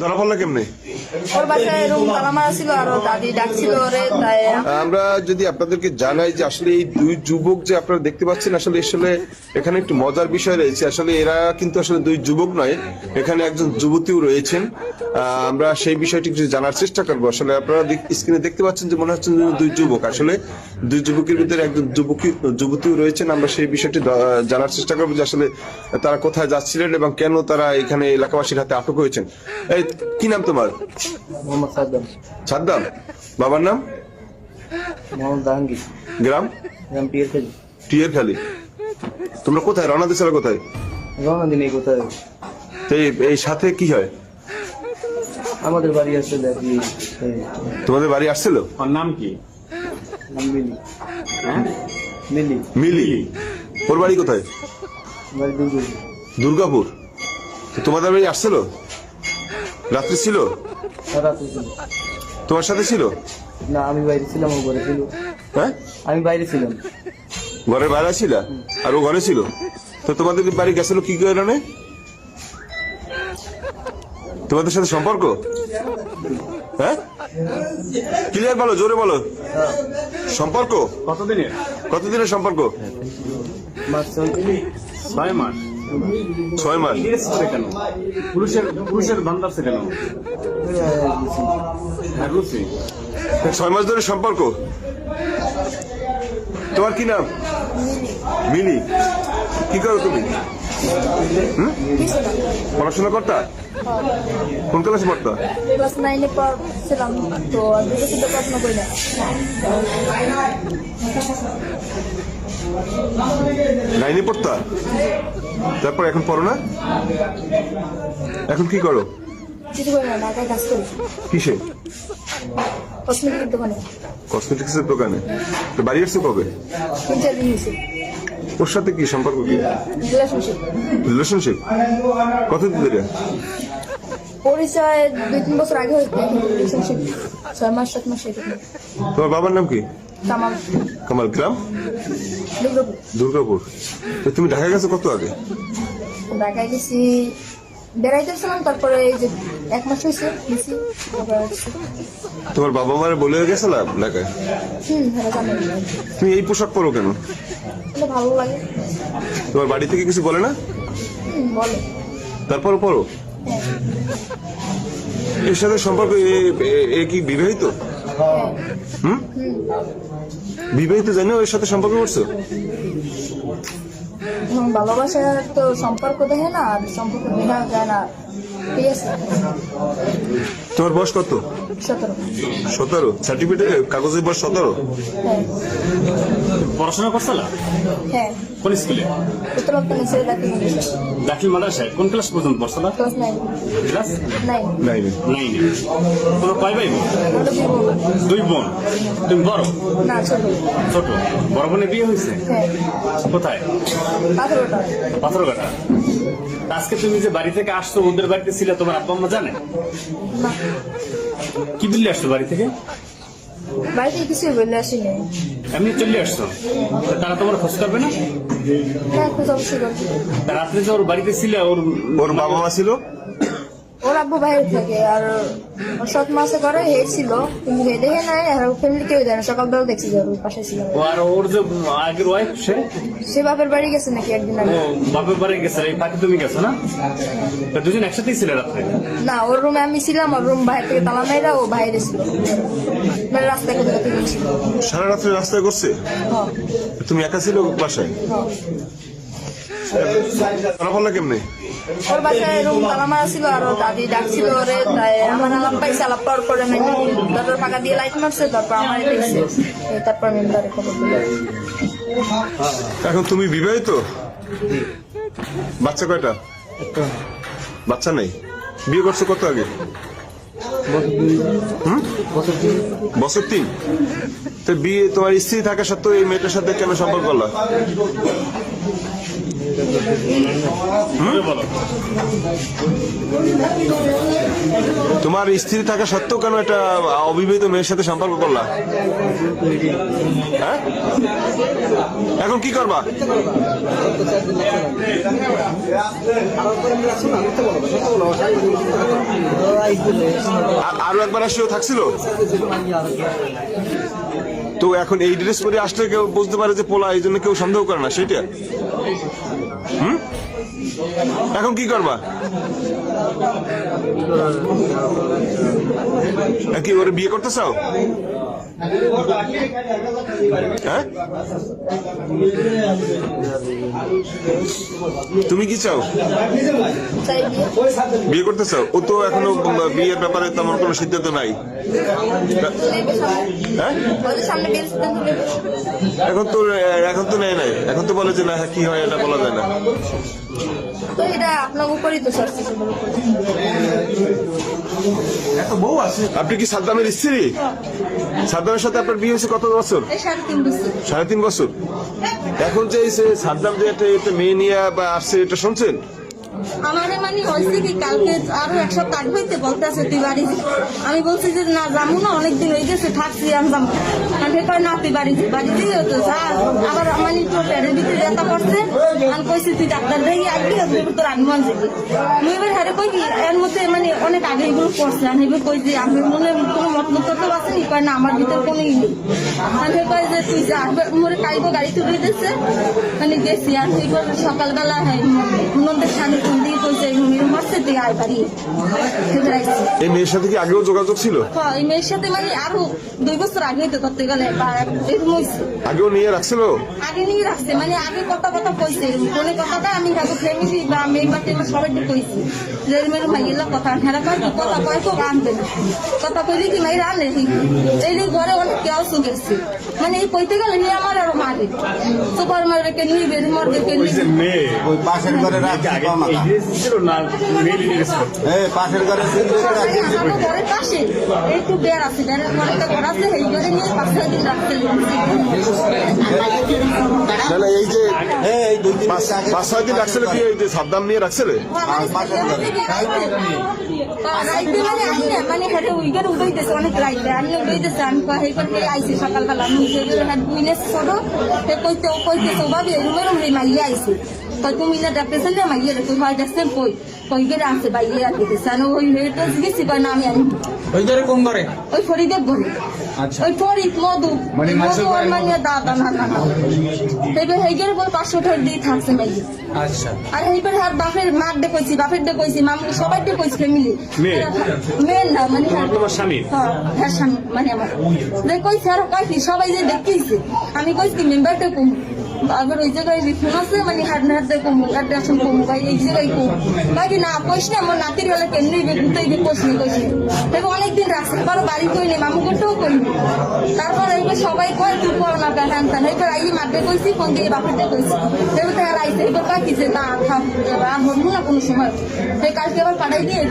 ধরা পড়ল কেমনে? ওর বাসায় রুম তালা মারা ছিল আর ওর দাদি ডাকছিল ওরে তাই আমরা যদি আপনাদেরকে জানাই যে আসলে এই দুই যুবক যে আপনারা দেখতে পাচ্ছেন আসলে আসলে এখানে একটু মজার বিষয় রয়েছে। আসলে এরা কিন্তু আসলে দুই যুবক নয় এখানে একজন যুবতীও রয়েছেন। আহ, আমরা সেই বিষয়টি কিছু জানার চেষ্টা করব। আসলে আপনারা স্ক্রিনে দেখতে পাচ্ছেন যে মনে হচ্ছে যে দুই যুবক। আসলে দুই যুবকের ভিতরে একজন যুবকী যুবতীও রয়েছেন। আমরা সেই বিষয়টি জানার চেষ্টা করব যে আসলে তারা কোথায় যাচ্ছিলেন এবং কেন তারা এখানে এলাকাবাসীর হাতে আটক হয়েছেন। এই কি নাম তোমার? মোহাম্মদ সাদ্দাম সাদ্দাম বাবার নাম? মোহাম্মদ জাহাঙ্গীর। গ্রাম? গ্রাম পিয়ার খেলি টিয়ার খালি তোমরা কোথায়? রওনা দিয়েছিল কোথায়? রওনা দিন কোথায়? তো এই- সাথে কি হয়? আমাদের বাড়ি আছে দেখি তোমাদের বাড়ি আসছিল? ওর নাম কি? নাম মিলি। হ্যাঁ? মিলি। মিলি। ওর বাড়ি কোথায়? বাড়ি দুর্গ দুর্গাপুর। তোমাদের বাড়ি আসছিল? রাত্রি ছিল? তোমার সাথে ছিল? না আমি বাইরে ছিলাম ও ঘরে ছিল। হ্যাঁ? আমি বাইরে ছিলাম। ঘরের বাইরে ছিল? আর ও ঘরে ছিল? তো তোমাদের বাড়ি গেছিল কি কারণে? তোমাদের সাথে সম্পর্ক? হ্যাঁ? ক্লিয়ার বলো জোরে বলো। সম্পর্ক? কতদিনের? কতদিনের সম্পর্ক? ছয় মাস। ছয় মাস। ইংরেজ করে কেন? পুরুষের পুরুষের বান্দার কেন? ছয় মাস ধরে সম্পর্ক। তোমার কি নাম? মিনি কি করো তুমি? হুম? পড়াশোনা করতা? কোন ক্লাসে পড়তা? ক্লাস নাইনে পড়ছিলাম তো দুটো শুদ্ধ পড়াশোনা করি না। নাইনে পড়তা? তারপর এখন পড়ো না? এখন কি করো? কিছু করি না ঢাকায় কাজ করি। কিসে? কসমেটিকের দোকানে। তো বাড়ি আসছো কবে? তিন চার দিন হয়েছে। ওর সাথে কি সম্পর্ক কি? রিলেশনশিপ রিলেশনশিপ কতদিন ধরে? পরিচয় দুই তিন বছর আগে হয়েছে রিলেশনশিপ ছয় মাস সাত মাস এরকম। তোমার বাবার নাম কি? তামাম কামাল গ্রাম? দুর্গাপুর। দুর্গাপুর। তো তুমি ঢাকা গেছো কত আগে? ঢাকায় গেছি বেড়াইতেছিলাম তারপরে এই যে এক মাস হয়েছে গেছি তোমার বাবা মারে বলে গেছিলাম ঢাকায়? হুম হ্যাঁ তুমি এই পোশাক পরো কেন? ভালো লাগে। তোমার বাড়ি থেকে কিছু বলে না? বলে। তারপর হ্যাঁ এর সাথে সম্পর্ক এ- কি বিবাহিত? হুম? বিবাহিত জানো এর সাথে সম্পর্ক করছ? এবং ভালোবাসার তো সম্পর্ক দেখে না আর সম্পর্ক দেখা যায় না। ঠিক আছে? তোমার বয়স কত? সতেরো। সতেরো? সার্টিফিকেট কাগজের বয়স সতেরো? হ্যাঁ। পড়াশোনা করছিল হ্যাঁ। কোন স্কুলে? দাখিল মাদ্রাসায়। কোন ক্লাস পর্যন্ত পড়ছিল ক্লাস নাইন। ক্লাস? নাইনে। নাইনে। কোনো কয় ভাই বোন? দুই বোন। তুমি বড়? না ছোট। ছোট। বড় বোনের বিয়ে হয়েছে? হ্যাঁ। কোথায়? পাথরঘাটা। আজকে তুমি যে বাড়ি থেকে আসছো ওদের বাড়িতে ছিলে তোমার আব্বা আম্মা জানে কি বললে আসছো বাড়ি থেকে? বাড়িতে কিছু বলে আসিনি এমনি চলে আসছো? তা তারা তোমার খোঁজ করবে না? হ্যাঁ খোঁজ অবশ্যই করব। রাত্রে যে ওর বাড়িতে ছিলে ওর ওর বাবা মা ছিল? আব্বু বাইরে থাকে আর সৎ মাসে করে হে ছিল কিন্তু হে দেখে নাই আর ফ্যামিলি কেউ জানে সকালবেলা দেখছি যে ওর পাশে ছিল। আর ওর যে আগের ওয়াইফ সে? সে বাপের বাড়ি গেছে নাকি একদিন আগে। বাপের বাড়ি গেছে এই ফাঁকে তুমি গেছো না? তা দুজন একসাথেই ছিলে রাত্রে? না ওর রুমে আমি ছিলাম ওর রুম বাইরে থেকে তালা মেয়েরা ও বাইরে ছিল। মানে রাস্তায় কোথাও থেকে ছিল। সারা রাত্রে রাস্তায় করছে? হ্যাঁ। তুমি একা ছিল বাসায়? হ্যাঁ। ধরা পড়লা কেমনে? ওর বাসায় রুম তালা মারা ছিল আর দাদি ডাকছিল ওরে তাই আমার আলাপ পাইছে আলাপ পাওয়ার পরে মানে দরজার দিয়ে লাইট মারছে তারপর আমার দেখছে। তারপর মেম্বারে খবর দিল এখন তুমি বিবাহিত? বাচ্চা কয়টা? বাচ্চা নাই? বিয়ে করছ কত আগে? বছর তিন। তো বিয়ে তোমার স্ত্রী থাকা সত্ত্বেও এই মেয়েটার সাথে কেন সম্পর্ক করলা তোমার স্ত্রী থাকা সত্ত্বেও কেন একটা অবিবাহিত মেয়ের সাথে সম্পর্ক করলা? হ্যাঁ? এখন কি করবা? আর- একবার আসলেও থাকছিল? তো এখন এই ড্রেস পরে আসলে কেউ বুঝতে পারে যে পোলা এই জন্য কেউ সন্দেহ করে না সেটা হুম? এখন কি করবা? কি ওরে বিয়ে করতে চাও? তুমি কি চাও? বিয়ে করতে চাও? ও তো এখনও বিয়ের ব্যাপারে তেমন কোনো সিদ্ধান্ত নাই। হ্যাঁ? এখন তো এখন তো নেয় নাই। এখন তো বলে যে না হ্যাঁ কি হয় এটা বলা যায় না। তো এটা আপনার উপরই তো সব আপনি কি সাদ্দামের স্ত্রী? সাদ্দামের সাথে আপনার বিয়ে হয়েছে কত বছর? সাড়ে তিন বছর। সাড়ে তিন বছর। এখন যে এই যে সাদ্দাম যে একটা মেয়ে নিয়ে বা আসছে এটা শুনছেন? আমারে মানে হয়েছে কি কালকে আরও এক সপ্তাহ আগে বলতেছে তুই বাড়ি। আমি বলছি যে না যাব না অনেকদিন হয়ে গেছে থাকছি আমি যাব আমি কয় না তুই বাড়ি। বাড়ি দিয়ে আবার মানে তো পেটের ভিতরে ব্যথা করছে আমি কইছি তুই ডাক্তার দেখি আসবি তোর আগমন যাবি মুই এবার হারে কই কি এর মধ্যে মানে অনেক আগে এগুলো করছে আমি এবার কই যে আমি মনে কোনো মতলব তো আছে নি কয় না আমার ভিতর কোনো ই আমি কই যে তুই যা মোরে কাইবো গাড়ি তুলে দিতেছে মানে গেছি আর সকালবেলা হয় ফোন দিয়ে কইছে এরকম এই মেয়ের সাথে কি আগেও যোগাযোগ ছিল? হ্যাঁ, এই মেয়ের সাথে মানে আরও দুই বছর আগে তো করতে গেলে বা আগেও নিয়ে রাখছিল? আগে নিয়ে রাখছে মানে আগে কথা কথা কইছে। ফোনে কথাটা আমি কাকু ফ্যামিলি বা মেয়ে বাড়ি আমার সবাইকে কইছি। যে মেয়ের মাইয়ের কথা হেরা কয় কি কথা কয় তো আনবে কথা কইলে কি মাইরা আনে এই যে ঘরে অনেক কেউ গেছে। মানে এই কইতে গেলে নিয়ে আমার আরও মারে। সুপার বের মার্কেটে ওই যে নিয়ে মেয়ে ওই পাশের ঘরে রাখছি আগে না? মেয়ে এই পাশের ঘরে পাশে। বের আছে ঘরে একটা ঘর আছে এই ঘরে নিয়ে ছয় দিন রাখতে না না এই যে এই দুই দিন পাঁচ আগে পাঁচ ছয় দিন রাখছিল কি? এই যে সাদ্দাম নিয়ে রাখছিল? মানে মানে হেঁটে অনেক রাইতে। আমি সকালবেলা। আমি ছোট। কইতে ও ভাবি রুমের মাইয়া আইছি। তুমি না ডাকতেছেন কই কই গেলে আমি ওই হেটা গেছি কয় না আমি আনি ওই ঘরে কোন ঘরে ওই ফরিদের ঘরে আচ্ছা ওই ফরিদ মধু মানে মানে দাদা না না না এবার হেগের বল পাঁচশো টাকা দিয়ে থাকছে মাইয়া আচ্ছা আর এইবার হার বাপের মার ডে কইছি বাপের ডে কইছি মামু সবাই ডে কইছি ফ্যামিলি মেয়ে? মেয়ে না মানে তোমার তোমার স্বামী হ্যাঁ স্বামী মানে আমার যে কইছে আর কয় সবাই যে আমি কইছি মেম্বারটা কম আবার ওই জায়গায় ফোন আছে মানে হাট না হাট কম হাট আসুন কম এই জায়গায় কম বাকি না কইস না আমার নাতির হলে কেমনি ঘুরতেই কইস না কইস দেখো, অনেকদিন রাখছে এবার বাড়ি কই নি, মামু করতেও কই। তারপর এইবার সবাই কয় তুই পড় না হ্যান ত্যান এইবার আই মাঠে কইছি ফোন দিয়ে দিয়ে কইছি এবার তার আইসে এবার কয় কি যে, না, থাম আর হব না কোনো সময় সেই কালকে আবার পাঠাই দিয়ে